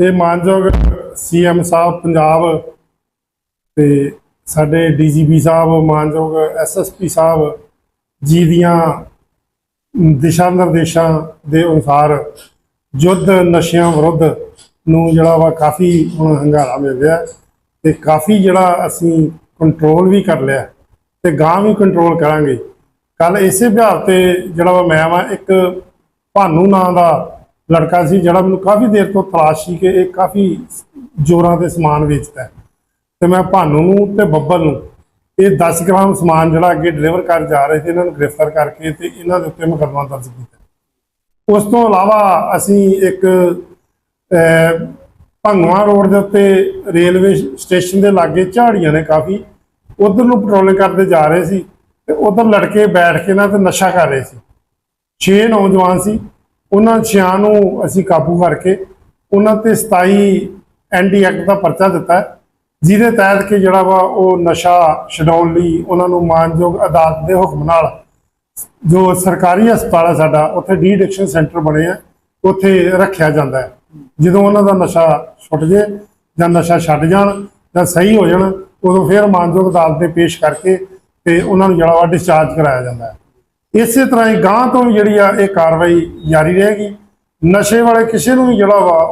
ਇਹ ਮਾਨਯੋਗ ਸੀਐਮ ਸਾਹਿਬ ਪੰਜਾਬ ਤੇ ਸਾਡੇ ਡੀਜੀਪੀ ਸਾਹਿਬ, ਮਾਨਯੋਗ ਐਸਐਸਪੀ ਸਾਹਿਬ ਜੀ ਦੀਆਂ ਦਿਸ਼ਾ ਨਿਰਦੇਸ਼ਾਂ ਦੇ ਅਨੁਸਾਰ ਯੁੱਧ ਨਸ਼ਿਆਂ ਵਿਰੁੱਧ ਨੂੰ ਜਿਹੜਾ ਵਾ ਕਾਫੀ ਹੁਣ ਹੰਗਾਰਾ ਮਿਲ ਰਿਹਾ ਤੇ ਕਾਫੀ ਜਿਹੜਾ ਅਸੀਂ ਕੰਟਰੋਲ ਵੀ ਕਰ ਲਿਆ ਤੇ ਗਾਂ ਵੀ ਕੰਟਰੋਲ ਕਰਾਂਗੇ। ਕੱਲ ਇਸੇ ਵਿਹਾਰ ਤੇ ਜਿਹੜਾ ਵਾ ਮੈਂ ਵਾ, ਇੱਕ ਭਾਨੂ ਨਾਂ ਦਾ ਲੜਕਾ ਸੀ ਜਿਹੜਾ ਮੈਨੂੰ ਕਾਫੀ ਦੇਰ ਤੋਂ ਤਲਾਸ਼ ਸੀ ਕਿ ਇਹ ਕਾਫੀ ਜੋਰਾਂ ਤੇ ਸਮਾਨ ਵੇਚਦਾ ਹੈ। ਤੇ ਮੈਂ ਭਾਨੂ ਨੂੰ ਤੇ ਬੱਬਲ ਨੂੰ ਇਹ 10 ਗ੍ਰਾਮ ਸਮਾਨ ਜਿਹੜਾ ਅੱਗੇ ਡਿਲੀਵਰ ਕਰ ਜਾ ਰਹੇ ਸੀ ਇਹਨਾਂ ਨੂੰ ਗ੍ਰਿਫਤਾਰ ਕਰਕੇ ਤੇ ਇਹਨਾਂ ਦੇ ਉੱਤੇ ਮੁਕੱਦਮਾ ਦਰਜ ਕੀਤਾ। ਉਸ ਤੋਂ ਇਲਾਵਾ ਅਸੀਂ ਇੱਕ ਅਹ, ਭੰਗਵਾ ਰੋਡ ਦੇ ਉੱਤੇ ਰੇਲਵੇ ਸਟੇਸ਼ਨ ਦੇ ਲਾਗੇ ਝਾੜੀਆਂ ਨੇ ਕਾਫੀ ਉਧਰ ਨੂੰ ਪੈਟਰੋਲਿੰਗ ਕਰਦੇ ਜਾ ਰਹੇ ਸੀ ਤੇ ਉਧਰ ਲੜਕੇ ਬੈਠ ਕੇ ਨਾ ਤੇ ਨਸ਼ਾ ਕਰ ਰਹੇ ਸੀ। ਛੇ ਨੌਜਵਾਨ ਸੀ ਉਹਨਾਂ ਛਿਆਂ ਨੂੰ ਅਸੀਂ ਕਾਬੂ ਕਰਕੇ ਉਹਨਾਂ ਤੇ 27 ਐਨਡੀ ਐਕਟ ਦਾ ਪਰਚਾ ਦਿੱਤਾ ਜਿਹਦੇ ਤਹਿਤ ਕਿ ਜਿਹੜਾ ਵਾ ਉਹ ਨਸ਼ਾ ਛਡਾਉਣ ਲਈ ਉਹਨਾਂ ਨੂੰ ਮਾਨਯੋਗ ਅਦਾਲਤ ਦੇ ਹੁਕਮ ਨਾਲ ਜੋ ਸਰਕਾਰੀ ਹਸਪਤਾਲ ਹੈ ਸਾਡਾ, ਉੱਥੇ ਡੀ ਐਡਿਕਸ਼ਨ ਸੈਂਟਰ ਬਣੇ ਆ, ਉੱਥੇ ਰੱਖਿਆ ਜਾਂਦਾ ਹੈ। ਜਦੋਂ ਉਹਨਾਂ ਦਾ ਨਸ਼ਾ ਛੁੱਟ ਜੇ ਜਾਂ ਨਸ਼ਾ ਛੱਡ ਜਾਣ ਜਾਂ ਸਹੀ ਹੋ ਜਾਣ, ਉਦੋਂ ਫਿਰ ਮਾਨਯੋਗ ਅਦਾਲਤ ਦੇ ਪੇਸ਼ ਕਰਕੇ ਤੇ ਉਹਨਾਂ ਨੂੰ ਜਿਹੜਾ ਵਾ ਡਿਸਚਾਰਜ ਕਰਾਇਆ ਜਾਂਦਾ ਹੈ। ਇਸੇ ਤਰ੍ਹਾਂ ਹੀ ਗਾਂ ਤੋਂ ਵੀ ਜਿਹੜੀ ਆ ਇਹ ਕਾਰਵਾਈ ਜਾਰੀ ਰਹੇਗੀ। ਨਸ਼ੇ ਵਾਲੇ ਕਿਸੇ ਨੂੰ ਵੀ ਜਿਹੜਾ ਵਾ